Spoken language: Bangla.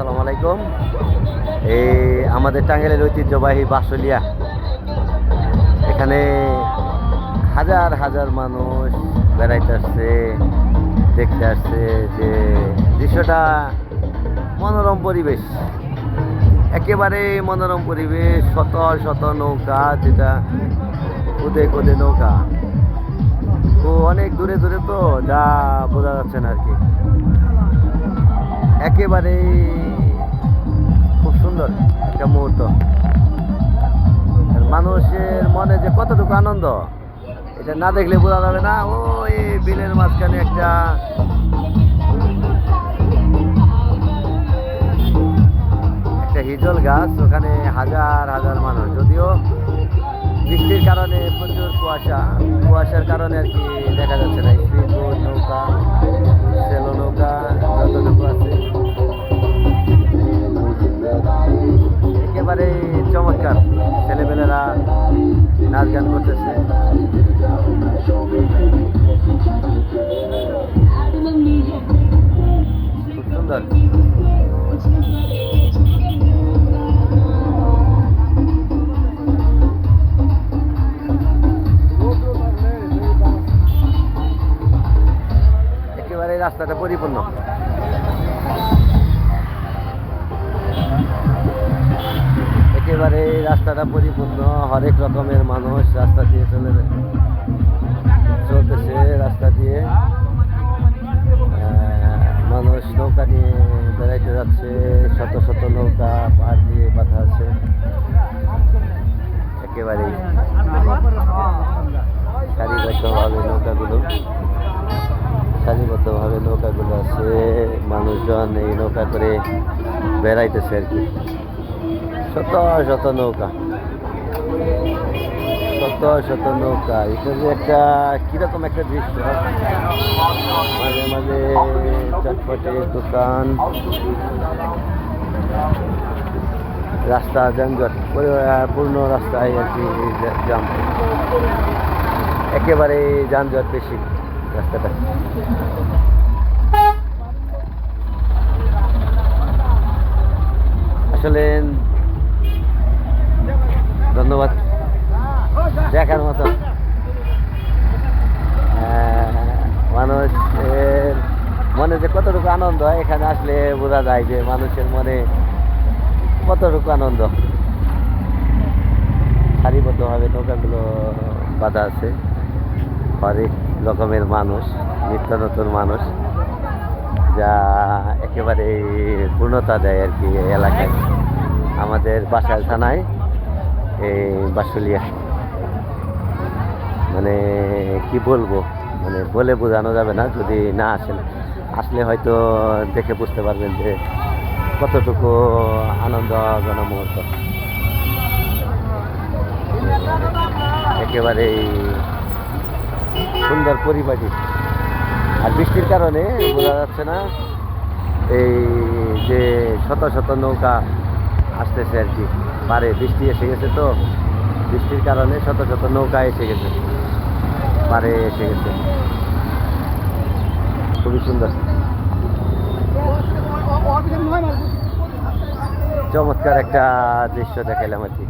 আসসালামু আলাইকুম। এই আমাদের টাঙ্গাইলের ঐতিহ্যবাহী বাসলিয়া। এখানে হাজার হাজার মানুষ বেড়াইতে আসছে, দেখতে আসছে যে দৃশ্যটা মনোরম পরিবেশ। একেবারে মনোরম পরিবেশ, শত শত নৌকা যেটা কুদে কুদে নৌকা। তো অনেক দূরে দূরে তো যা বোঝা যাচ্ছে না আর কি। একেবারে খুব সুন্দর একটা মুহূর্ত। মানুষের মনে যে কতটুকু আনন্দ, এটা না দেখলে বোঝা যাবে না। ওই বিলের মাঝখানে একটা একটা হিজল গাছ, ওখানে হাজার হাজার মানুষ। যদিও বৃষ্টির কারণে প্রচুর কুয়াশা। কুয়াশার কারণে আর কি দেখা যাচ্ছে না। স্পিড নৌকা, সেলো নৌকা করতেছে খুব সুন্দর একেবারে রাস্তাটা পরিপূর্ণ একেবারে রাস্তাটা পরিপূর্ণ, হরেক রকমের মানুষ রাস্তা দিয়ে চলে চলতেছে রাস্তা দিয়ে। মানুষ নৌকা নিয়ে বেড়াইতে যাচ্ছে, শত শত নৌকা পাহাড় দিয়ে বাঁধা আছে। একেবারেই সারিবদ্ধভাবে নৌকাগুলো সারিবদ্ধভাবে নৌকাগুলো আছে। মানুষজন এই নৌকা করে বেড়াইতেছে আর কি। শত শত নৌকা। শত শত নৌকা। এটা যে একটা কীরকম একটা দৃশ্য? মাঝে মাঝে চটপটে দোকান। রাস্তা যানজট। পুরো- পূর্ণ রাস্তায় আর কি জাম একেবারে যানজট বেশি রাস্তাটা। আসলে ধন্যবাদ। দেখার মতো। মানুষের মনে যে কতটুকু আনন্দ হয়, এখানে আসলে বোঝা যায় যে মানুষের মনে কতটুকু আনন্দ। সারিবদ্ধভাবে নৌকাগুলো বাঁধা আছে। হরেক রকমের মানুষ, নিত্য নতুন মানুষ, যা একেবারে পূর্ণতা দেয় আর কি এলাকায়। আমাদের বাসাইল থানায় এই বাসুলিয়া। মানে কি বলব? মানে বলে বোঝানো যাবে না, যদি না আসেন। আসলে হয়তো দেখে বুঝতে পারবেন যে, কতটুকু আনন্দ মুহূর্ত। একেবারেই সুন্দর পরিপাটি আর বৃষ্টির কারণে বোঝা যাচ্ছে না, এই যে শত শত নৌকা আসতেছে আর কি। পারে বৃষ্টি এসে গেছে তো। বৃষ্টির কারণে শত শত নৌকা এসে গেছে। পারে এসে গেছে। খুবই সুন্দর। চমৎকার একটা দৃশ্য দেখাইলাম আর কি।